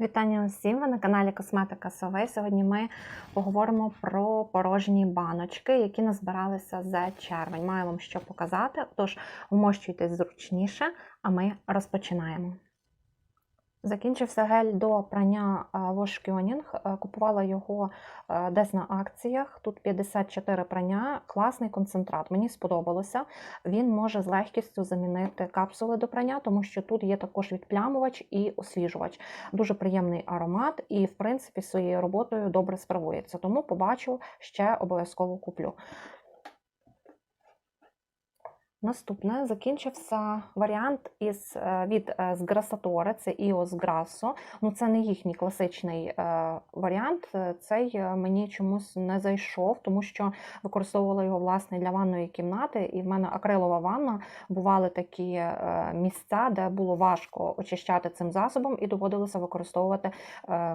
Вітання усім! Ви на каналі Косметика Сови. Сьогодні ми поговоримо про порожні баночки, які назбиралися за червень. Маю вам що показати, тож вмощуйтесь зручніше, а ми розпочинаємо. Закінчився гель до прання Wash Купувала його десь на акціях. Тут 54 прання, класний концентрат. Мені сподобалося. Він може з легкістю замінити капсули до прання, тому що тут є також відплямувач і освіжувач. Дуже приємний аромат, і, в принципі, своєю роботою добре справується. Тому побачу, ще обов'язково куплю. Наступне закінчився варіант із е, від е, з Грасатори, це EOS Grasso. Ну це не їхній класичний е, варіант. Цей мені чомусь не зайшов, тому що використовувала його власне для ванної кімнати, і в мене акрилова ванна бували такі місця, де було важко очищати цим засобом, і доводилося використовувати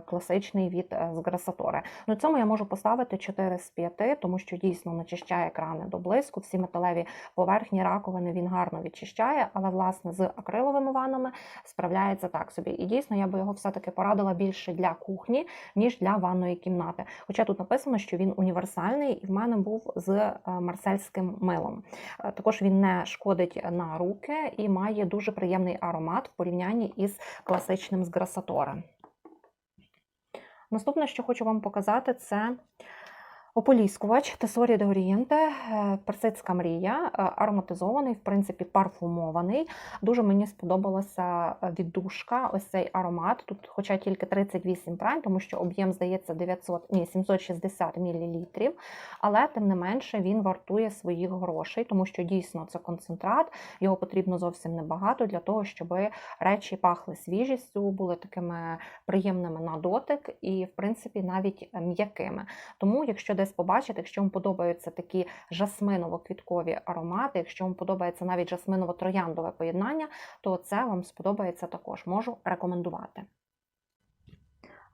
класичний від з Грасатори. Ну цьому я можу поставити 4 з 5, тому що дійсно начищає крани до блиску, всі металеві поверхні раковини він гарно відчищає, але власне з акриловими ваннами справляється так собі. І дійсно я би його все-таки порадила більше для кухні, ніж для ванної кімнати. Хоча тут написано, що він універсальний, і в мене був з е, марсельським милом. Е, також він не шкодить на руки і має дуже приємний аромат в порівнянні із класичним з Грасатора. Наступне, що хочу вам показати, це Ополіскувач Тесорі де Орієнте, персидська мрія, е, ароматизований, в принципі, парфумований. Дуже мені сподобалася е, віддушка, ось цей аромат. Тут, хоча тільки 38 прань, тому що об'єм, здається, 900, ні, 760 мл, але тим не менше він вартує своїх грошей, тому що дійсно це концентрат, його потрібно зовсім небагато для того, щоб речі пахли свіжістю, були такими приємними на дотик і, в принципі, навіть м'якими. Тому, якщо десь десь побачите, якщо вам подобаються такі жасминово-квіткові аромати, якщо вам подобається навіть жасминово-трояндове поєднання, то це вам сподобається також. Можу рекомендувати.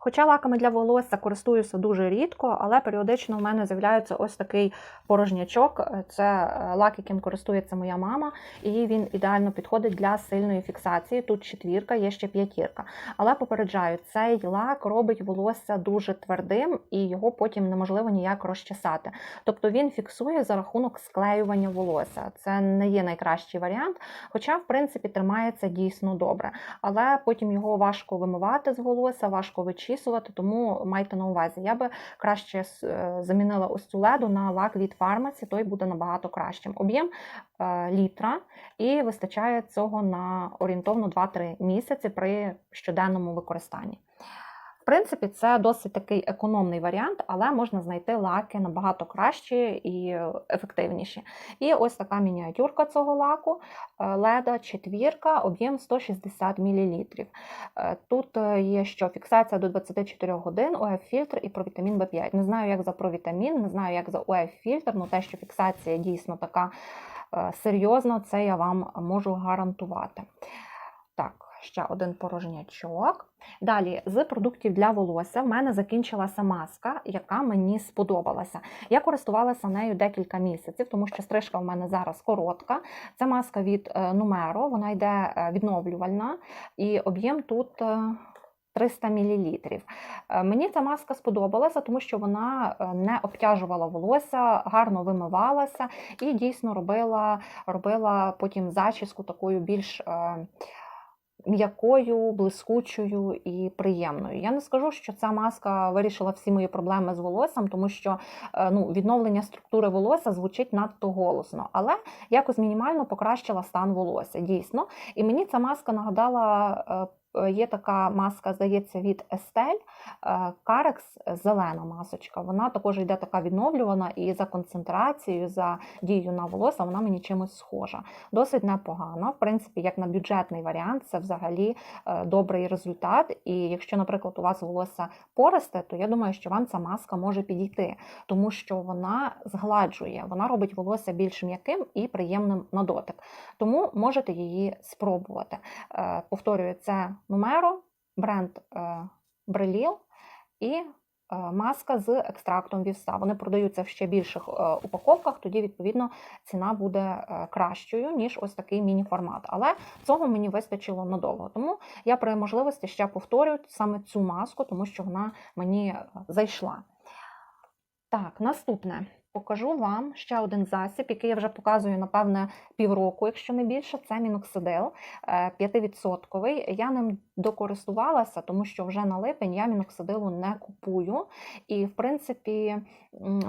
Хоча лаками для волосся користуюся дуже рідко, але періодично в мене з'являється ось такий порожнячок. Це е, лак, яким користується моя мама, і він ідеально підходить для сильної фіксації. Тут четвірка, є ще п'ятірка. Але попереджаю, цей лак робить волосся дуже твердим і його потім неможливо ніяк розчесати. Тобто він фіксує за рахунок склеювання волосся. Це не є найкращий варіант, хоча, в принципі, тримається дійсно добре. Але потім його важко вимивати з волосся, важко вичистити розчісувати, тому майте на увазі. Я би краще е, замінила ось цю леду на лак від фармаці, той буде набагато кращим. Об'єм е, літра і вистачає цього на орієнтовно 2-3 місяці при щоденному використанні. В принципі, це досить такий економний варіант, але можна знайти лаки набагато кращі і ефективніші. І ось така мініатюрка цього лаку, е, леда четвірка, об'єм 160 мл. Е, тут е, є що фіксація до 24 годин, ОФ-фільтр і провітамін В5. Не знаю, як за провітамін, не знаю, як за ОФ-фільтр, але те, що фіксація дійсно така серйозна, це я вам можу гарантувати. Так, ще один порожнячок. Далі, з продуктів для волосся, в мене закінчилася маска, яка мені сподобалася. Я користувалася нею декілька місяців, тому що стрижка в мене зараз коротка. Це маска від е, Numero, вона йде е, відновлювальна, і об'єм тут. 300 е, мл. Мені ця маска сподобалася, тому що вона не обтяжувала волосся, гарно вимивалася і дійсно робила робила потім зачіску такою більш м'якою, блискучою і приємною. Я не скажу, що ця маска вирішила всі мої проблеми з волоссям, тому що е, ну, відновлення структури волосся звучить надто голосно, але якось мінімально покращила стан волосся, дійсно. І мені ця маска нагадала е, є така маска, здається, від Estelle, Карекс зелена масочка. Вона також йде така відновлювана і за концентрацією, за дією на волосся, вона мені чимось схожа. Досить непогано. В принципі, як на бюджетний варіант, це взагалі е, добрий результат. І якщо, наприклад, у вас волосся пористе, то я думаю, що вам ця маска може підійти, тому що вона згладжує, вона робить волосся більш м'яким і приємним на дотик. Тому можете її спробувати. Е, повторюю, це Numero, бренд Бреліл і е, маска з екстрактом вівса. Вони продаються в ще більших е, упаковках, тоді, відповідно, ціна буде е, кращою, ніж ось такий міні-формат. Але цього мені вистачило надовго. Тому я при можливості ще повторюю саме цю маску, тому що вона мені е, зайшла. Так, наступне. Покажу вам ще один засіб, який я вже показую, напевне, півроку, якщо не більше. Це міноксидил е, 5%. Я ним докористувалася, тому що вже на липень я міноксидилу не купую. І, в принципі,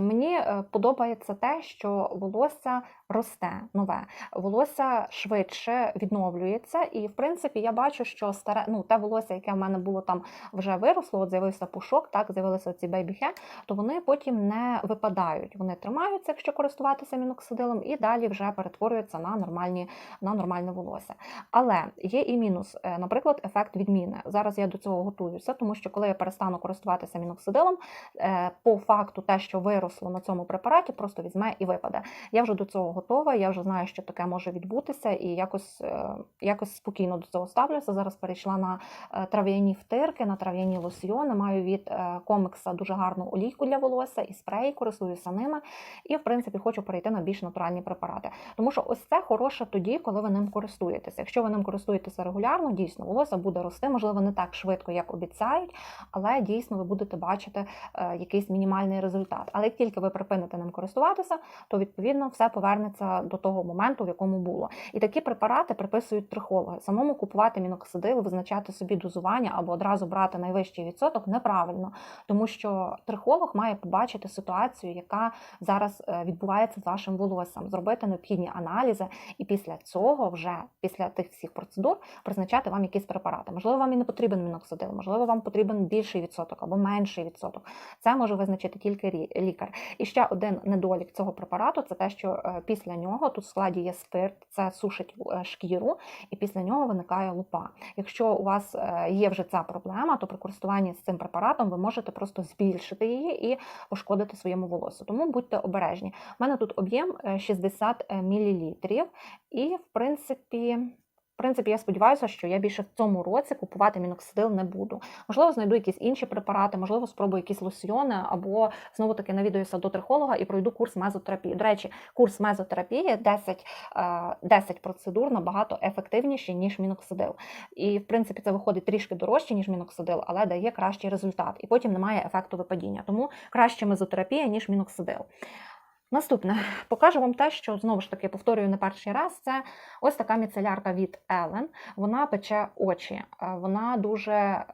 мені е, подобається те, що волосся росте нове, волосся швидше відновлюється. І, в принципі, я бачу, що старе, ну, те волосся, яке в мене було там вже виросло, от з'явився пушок, так, з'явилися ці бейбі-хе, то вони потім не випадають. Вони тримаються, якщо користуватися міноксидилом, і далі вже перетворюються на нормальні на нормальне волосся. Але є і мінус, Е, наприклад, ефект відміни. Зараз я до цього готуюся, тому що коли я перестану користуватися міноксидилом, е, по факту те, що виросло на цьому препараті, просто візьме і випаде. Я вже до цього готова, я вже знаю, що таке може відбутися, і якось, е, якось спокійно до цього ставлюся. Зараз перейшла на е, трав'яні втирки, на трав'яні лосьйони. Маю від комикса дуже гарну олійку для волосся і спреї, користуюся ними. І, в принципі, хочу перейти на більш натуральні препарати. Тому що ось це хороше тоді, коли ви ним користуєтеся. Якщо ви ним користуєтеся регулярно, дійсно волосся буде рости, можливо, не так швидко, як обіцяють, але дійсно ви будете бачити е, якийсь мінімальний результат. Але як тільки ви припините ним користуватися, то відповідно все повернеться до того моменту, в якому було. І такі препарати приписують трихологи. Самому купувати міноксидил, визначати собі дозування або одразу брати найвищий відсоток неправильно, тому що трихолог має побачити ситуацію, яка зараз е, відбувається з вашим волоссям, зробити необхідні аналізи, і після цього, вже після тих всіх процедур, призначати вам якісь препарати. Можливо, вам і не потрібен міноксидил, можливо, вам потрібен більший відсоток або менший відсоток. Це може визначити тільки лікар. І ще один недолік цього препарату це те, що е, після нього тут в складі є спирт, це сушить е, шкіру, і після нього виникає лупа. Якщо у вас е, є вже ця проблема, то при користуванні з цим препаратом ви можете просто збільшити її і пошкодити своєму волосю. Тому будьте обережні. У мене тут об'єм е, 60 мл, і в принципі. В принципі, я сподіваюся, що я більше в цьому році купувати міноксидил не буду. Можливо, знайду якісь інші препарати, можливо, спробую якісь лосьйони, або знову таки навідуюся до трихолога і пройду курс мезотерапії. До речі, курс мезотерапії 10, е, 10 процедур набагато ефективніші, ніж міноксидил. І, в принципі, це виходить трішки дорожче, ніж міноксидил, але дає кращий результат. І потім немає ефекту випадіння. Тому краще мезотерапія, ніж міноксидил. Наступне покажу вам те, що знову ж таки повторюю не перший раз. Це ось така міцелярка від Ellen. Вона пече очі, Е, вона дуже е,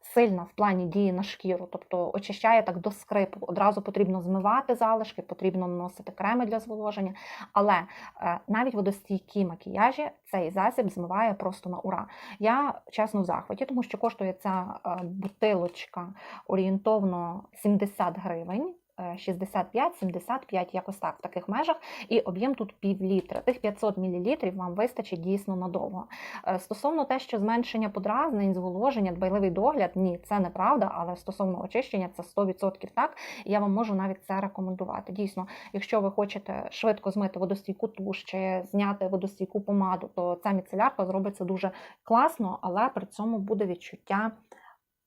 сильна в плані дії на шкіру, тобто очищає так до скрипу. Одразу потрібно змивати залишки, потрібно наносити креми для зволоження. Але е, навіть водостійкі макіяжі цей засіб змиває просто на ура. Я чесно в захваті, тому що коштує ця бутилочка орієнтовно 70 гривень. Е, 65-75, якось так в таких межах, і об'єм тут пів літра. Тих 500 мл вам вистачить дійсно надовго. Е, Стосовно те, що зменшення подразнень, зволоження, дбайливий догляд, ні, це неправда, але стосовно очищення, це 100% так. І я вам можу навіть це рекомендувати. Дійсно, якщо ви хочете швидко змити водостійку туш чи зняти водостійку помаду, то ця міцелярка зробить це дуже класно, але при цьому буде відчуття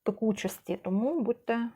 пекучості. Тому будьте.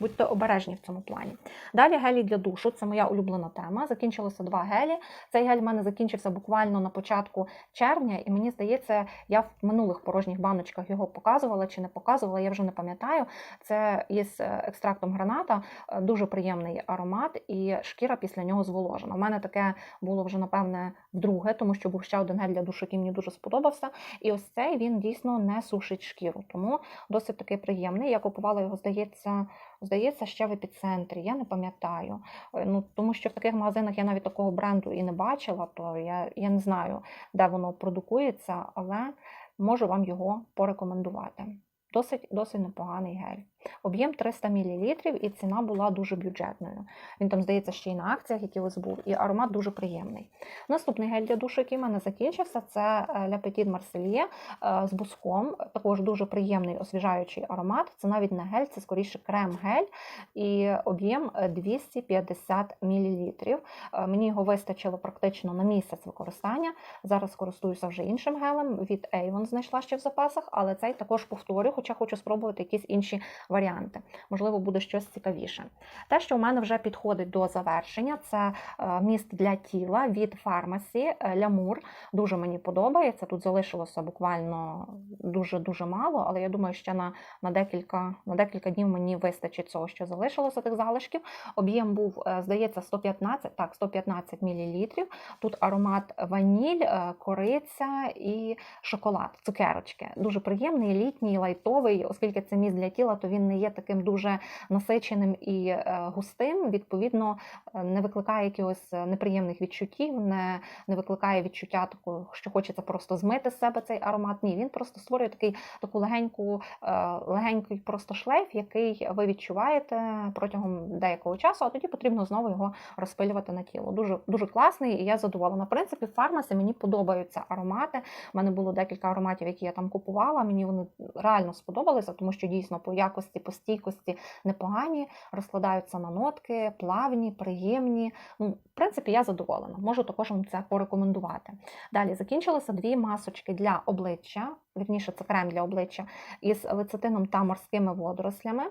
Будьте обережні в цьому плані. Далі гелі для душу це моя улюблена тема. Закінчилося два гелі. Цей гель в мене закінчився буквально на початку червня, і мені здається, я в минулих порожніх баночках його показувала чи не показувала, я вже не пам'ятаю. Це із е, екстрактом граната, е, дуже приємний аромат, і шкіра після нього зволожена. У мене таке було вже, напевне, вдруге, тому що був ще один гель для душу, який мені дуже сподобався. І ось цей він дійсно не сушить шкіру, тому досить такий приємний. Я купувала його, здається. Здається, ще в епіцентрі, я не пам'ятаю. Е, Ну, тому що в таких магазинах я навіть такого бренду і не бачила, то я, я не знаю, де воно продукується, але можу вам його порекомендувати. Досить, досить непоганий гель. Об'єм 300 мл і ціна була дуже бюджетною. Він там, здається, ще й на акціях якийсь був, і аромат дуже приємний. Наступний гель для душу, який в мене закінчився, це е, Le Petit Marseillais е, з буском. Також дуже приємний освіжаючий аромат. Це навіть не гель, це скоріше крем-гель і об'єм е, 250 мл. Мені його вистачило практично на місяць використання. Зараз користуюся вже іншим гелем. Від Avon знайшла ще в запасах, але цей також повторю, хоча хочу спробувати якісь інші варіанти. Можливо, буде щось цікавіше. Те, що у мене вже підходить до завершення, це е, міст для тіла від фармасі Лямур. Дуже мені подобається. Тут залишилося буквально дуже-дуже мало, але я думаю, ще на, на, декілька, на декілька днів мені вистачить цього, що залишилося тих залишків. Об'єм був, е, здається, 115, так, 115 мл. Тут аромат ваніль, е, кориця і шоколад, цукерочки. Дуже приємний, літній, лайтовий, оскільки це міст для тіла, то він не є таким дуже насиченим і е, густим. Відповідно, не викликає якихось неприємних відчуттів, не, не викликає відчуття такого, що хочеться просто змити з себе цей аромат. Ні, він просто створює такий таку легеньку, легенький просто шлейф, який ви відчуваєте протягом деякого часу, а тоді потрібно знову його розпилювати на тіло. Дуже дуже класний, і я задоволена. В принципі, фармасі мені подобаються аромати. У мене було декілька ароматів, які я там купувала. Мені вони реально сподобалися, тому що дійсно по якості, по стійкості непогані, розкладаються на нотки, плавні, приємні. Ну, в принципі, я задоволена. Можу також вам це порекомендувати. Далі закінчилися дві масочки для обличчя. Вірніше, це крем для обличчя із лецитином та морськими водорослями.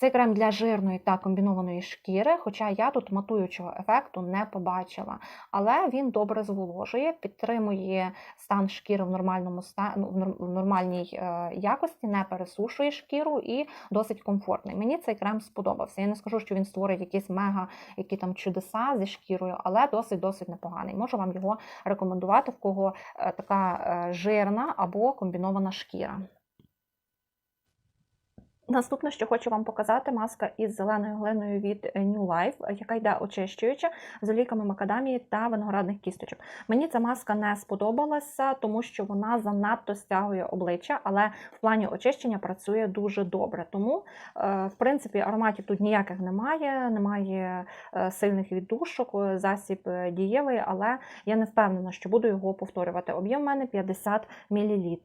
Цей крем для жирної та комбінованої шкіри, хоча я тут матуючого ефекту не побачила. Але він добре зволожує, підтримує стан шкіри в нормальному стану, в нормальній е, якості, не пересушує шкіру і досить комфортний. Мені цей крем сподобався. Я не скажу, що він створить якісь мега які там чудеса зі шкірою, але досить-досить непоганий. Можу вам його рекомендувати, в кого е, така е, жирна або комбінована шкіра. Наступне, що хочу вам показати, маска із зеленою глиною від New Life, яка йде очищуюча з олійками макадамії та виноградних кісточок. Мені ця маска не сподобалася, тому що вона занадто стягує обличчя, але в плані очищення працює дуже добре. Тому, е, в принципі, ароматів тут ніяких немає, немає е, сильних віддушок, засіб дієвий, але я не впевнена, що буду його повторювати. Об'єм в мене 50 мл.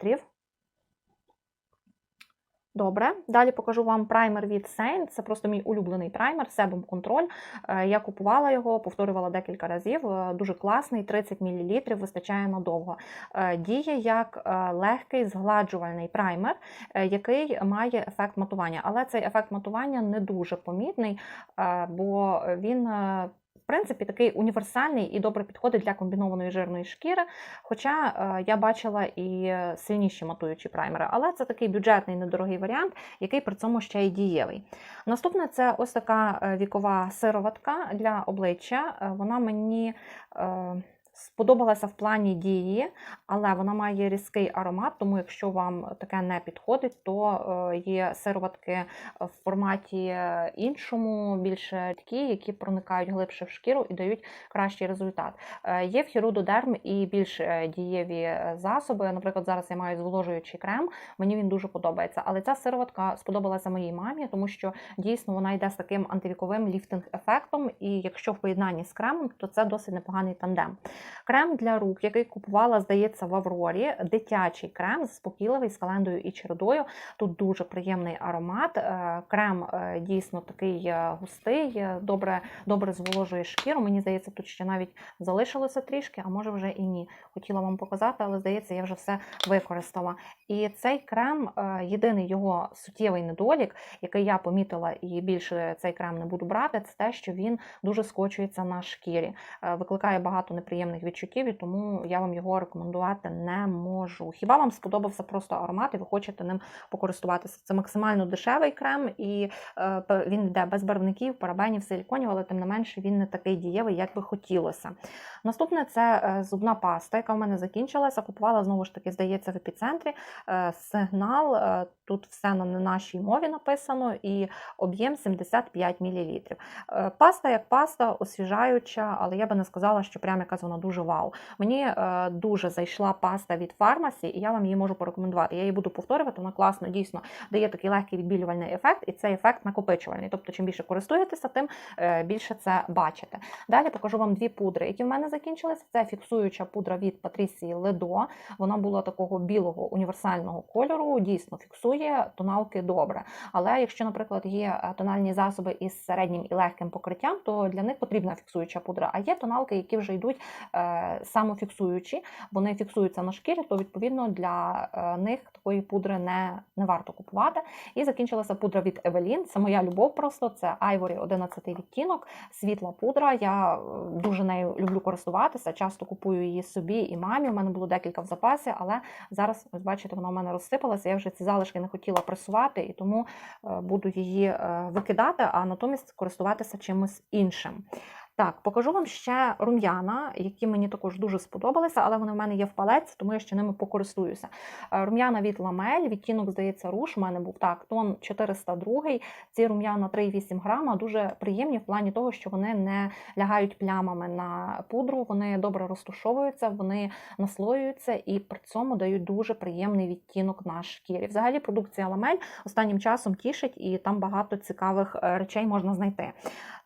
Добре, далі покажу вам праймер від Saint. Це просто мій улюблений праймер, Control. Е, я купувала його, повторювала декілька разів. Е, дуже класний, 30 мл, вистачає надовго. Е, діє як легкий згладжувальний праймер, який має ефект матування. Але цей ефект матування не дуже помітний, бо він принципі, такий універсальний і добре підходить для комбінованої жирної шкіри. Хоча е, я бачила і сильніші матуючі праймери, але це такий бюджетний недорогий варіант, який при цьому ще й дієвий. Наступне це ось така е, вікова сироватка для обличчя. Е, вона мені сподобалася в плані дії, але вона має різкий аромат, тому якщо вам таке не підходить, то е, є сироватки в форматі іншому, більш такі, які проникають глибше в шкіру і дають кращий результат. Е, є в хірудодерм і більш е, дієві засоби. Наприклад, зараз я маю зволожуючий крем, мені він дуже подобається. Але ця сироватка сподобалася моїй мамі, тому що дійсно вона йде з таким антивіковим ліфтинг-ефектом, і якщо в поєднанні з кремом, то це досить непоганий тандем. Крем для рук, який купувала, здається, в Аврорі, дитячий крем, заспокійливий з календою і чередою. Тут дуже приємний аромат. Е, крем е, дійсно такий е, густий, добре добре зволожує шкіру. Мені здається, тут ще навіть залишилося трішки, а може вже і ні. Хотіла вам показати, але здається, я вже все використала. І цей крем, єдиний його суттєвий недолік, який я помітила, і більше цей крем не буду брати, це те, що він дуже скочується на шкірі, викликає багато неприємних приємних відчуттів, і тому я вам його рекомендувати не можу. Хіба вам сподобався просто аромат, і ви хочете ним покористуватися? Це максимально дешевий крем, і е, він йде без барвників, парабенів, силіконів, але тим не менше він не такий дієвий, як би хотілося. Наступне це е, зубна паста, яка в мене закінчилася. Купувала знову ж таки, здається, в епіцентрі е, сигнал. Тут все на нашій мові написано, і об'єм 75 мл. Паста як паста, освіжаюча, але я би не сказала, що прям якась вона дуже вау. Мені е, дуже зайшла паста від фармасі, і я вам її можу порекомендувати. Я її буду повторювати, вона класно, дійсно дає такий легкий відбілювальний ефект, і цей ефект накопичувальний. Тобто, чим більше користуєтеся, тим е, більше це бачите. Далі покажу вам дві пудри, які в мене закінчилися. Це фіксуюча пудра від Патрісії Ледо. Вона була такого білого універсального кольору, дійсно фіксує тоналки добре. Але якщо, наприклад, є е, тональні засоби із середнім і легким покриттям, то для них потрібна фіксуюча пудра. А є тоналки, які вже йдуть самофіксуючі, вони фіксуються на шкірі, то відповідно для е, них такої пудри не, не варто купувати. І закінчилася пудра від Evelyn. Це моя любов просто. Це Ivory 11 відтінок, світла пудра. Я е, дуже нею люблю користуватися. Часто купую її собі і мамі. У мене було декілька в запасі, але зараз, ось бачите, вона у мене розсипалася. Я вже ці залишки не хотіла пресувати, і тому е, буду її е, викидати, а натомість користуватися чимось іншим. Так, покажу вам ще рум'яна, які мені також дуже сподобалися, але вони в мене є в палеці, тому я ще ними покористуюся. Е, Рум'яна від Ламель, відтінок, здається, руш. У мене був так, тон 402. Ці рум'яна 3,8 грама, дуже приємні в плані того, що вони не лягають плямами на пудру, вони добре розтушовуються, вони наслоюються і при цьому дають дуже приємний відтінок на шкірі. Взагалі, продукція Ламель останнім часом тішить, і там багато цікавих е, речей можна знайти.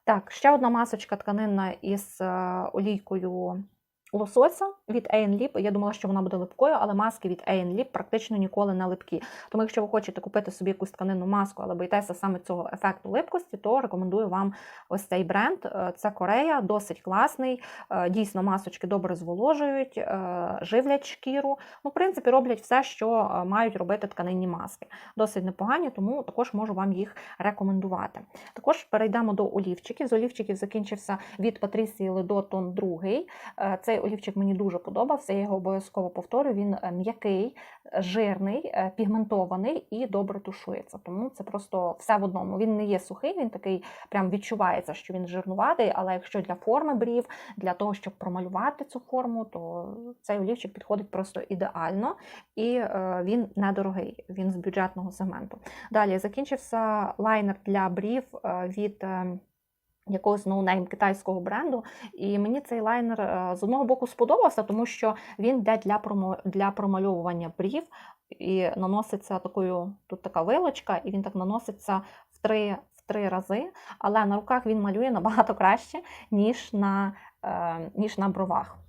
Так, ще одна масочка тканинна із е, олійкою лосося від A&Lip. Я думала, що вона буде липкою, але маски від A&Lip практично ніколи не липкі. Тому, якщо ви хочете купити собі якусь тканинну маску, але боїтеся саме цього ефекту липкості, то рекомендую вам ось цей бренд. Е, Це Корея, досить класний. Е, Дійсно, масочки добре зволожують, е, живлять шкіру. Ну, в принципі, роблять все, що мають робити тканинні маски. Досить непогані, тому також можу вам їх рекомендувати. Також перейдемо до олівчиків. З олівчиків закінчився від Патрісії Ледо тон 2. Е, Цей олівчик мені дуже подобався, я його обов'язково повторю. Він е, м'який, е, жирний, е, пігментований і добре тушується. Тому це просто все в одному. Він не є сухий, він такий прям відчувається, що він жирнуватий, але якщо для форми брів, для того, щоб промалювати цю форму, то цей олівчик підходить просто ідеально і він недорогий, він з бюджетного сегменту. Далі закінчився лайнер для брів від. Якогось ноунейм китайського бренду, і мені цей лайнер е, з одного боку сподобався, тому що він йде для промо для промальовування брів і наноситься такою. Тут така вилочка, і він так наноситься в три, в три рази. Але на руках він малює набагато краще, ніж на, е, ніж на бровах.